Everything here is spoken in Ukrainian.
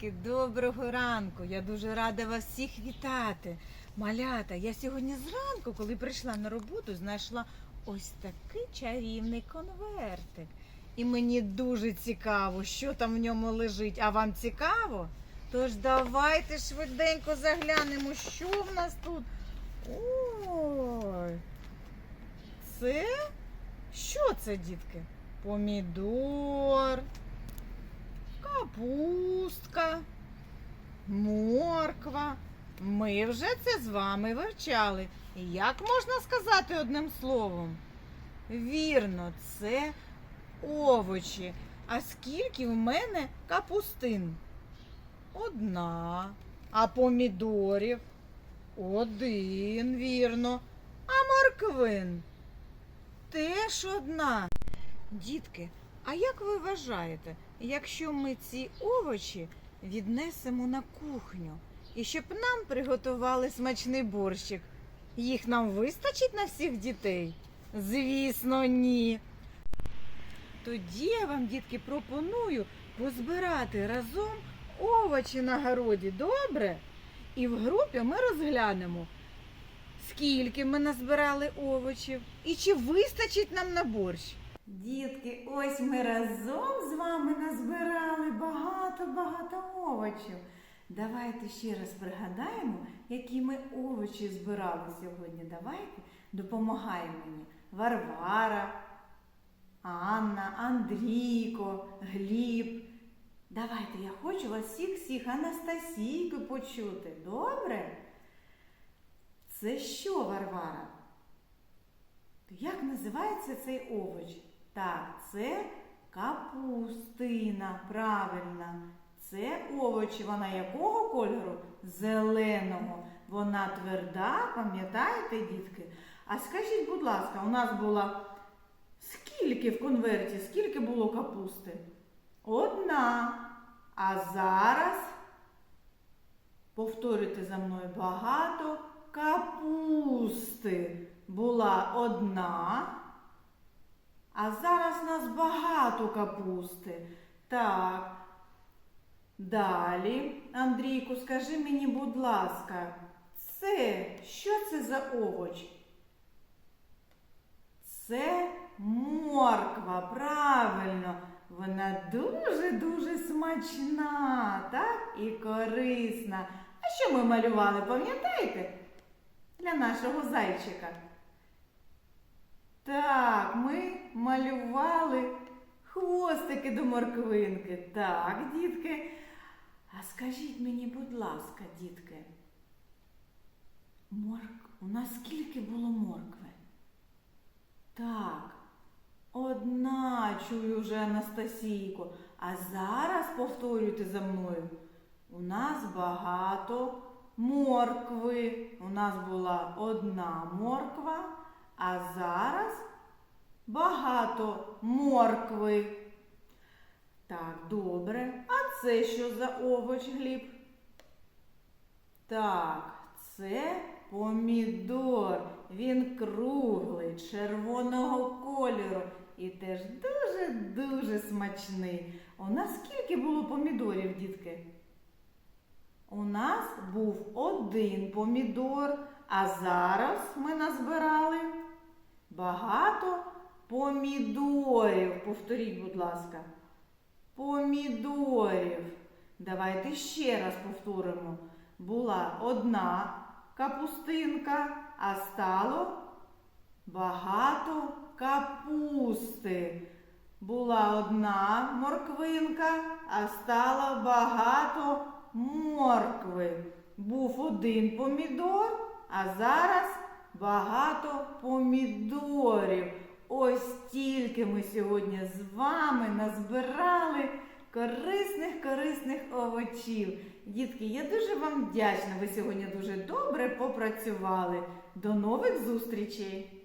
Дітки, доброго ранку. Я дуже рада вас всіх вітати. Малята, я сьогодні зранку, коли прийшла на роботу, знайшла ось такий чарівний конвертик. І мені дуже цікаво, що там в ньому лежить. А вам цікаво? Тож давайте швиденько заглянемо, що в нас тут. Ой. Це? Що це, дітки? Помідор капустка, морква. Ми вже це з вами вивчали. Як можна сказати одним словом? Вірно, це овочі. А скільки в мене капустин? Одна. А помідорів? Один, вірно. А морквин? Теж одна. Дітки, а як ви вважаєте, якщо ми ці овочі віднесемо на кухню і щоб нам приготували смачний борщик, їх нам вистачить на всіх дітей? Звісно, ні. Тоді я вам, дітки, пропоную позбирати разом овочі на городі, добре? І в групі ми розглянемо, скільки ми назбирали овочів і чи вистачить нам на борщ. Дітки, ось ми разом з вами назбирали багато-багато овочів. Давайте ще раз пригадаємо, які ми овочі збирали сьогодні. Давайте допомагає мені Варвара, Анна, Андрійко, Гліб. Давайте, я хочу вас всіх-всіх Анастасійку почути. Добре? Це що, Варвара? Як називається цей овоч? Так, це капустина, правильно. Це овочі, вона якого кольору? Зеленого. Вона тверда, пам'ятаєте, дітки? А скажіть, будь ласка, у нас була скільки в конверті, скільки було капусти? Одна. А зараз, повторюйте за мною, багато капусти була одна. А зараз нас багато капусти. Так. Далі, Андрійку, скажи мені, будь ласка, це що це за овоч? Це морква, правильно. Вона дуже-дуже смачна, так? І корисна. А що ми малювали, пам'ятаєте? Для нашого зайчика. Так, ми малювали хвостики до морквинки. Так, дітки. А скажіть мені, будь ласка, дітки, морк... у нас скільки було моркви? Так, одна чую вже Анастасійко. А зараз повторюйте за мною. У нас багато моркви. У нас була одна морква, а зараз багато моркви. Так, добре. А це що за овоч, Гліб? Так, це помідор. Він круглий, червоного кольору і теж дуже-дуже смачний. У нас скільки було помідорів, дітки? У нас був один помідор, а зараз ми назбирали багато помідорів. Повторіть, будь ласка. Помідорів. Давайте ще раз повторимо. Була одна капустинка, а стало багато капусти. Була одна морквинка, а стало багато моркви. Був один помідор, а зараз багато помідорів. Ось тільки ми сьогодні з вами назбирали корисних корисних овочів. Дітки, я дуже вам вдячна. Ви сьогодні дуже добре попрацювали. До нових зустрічей!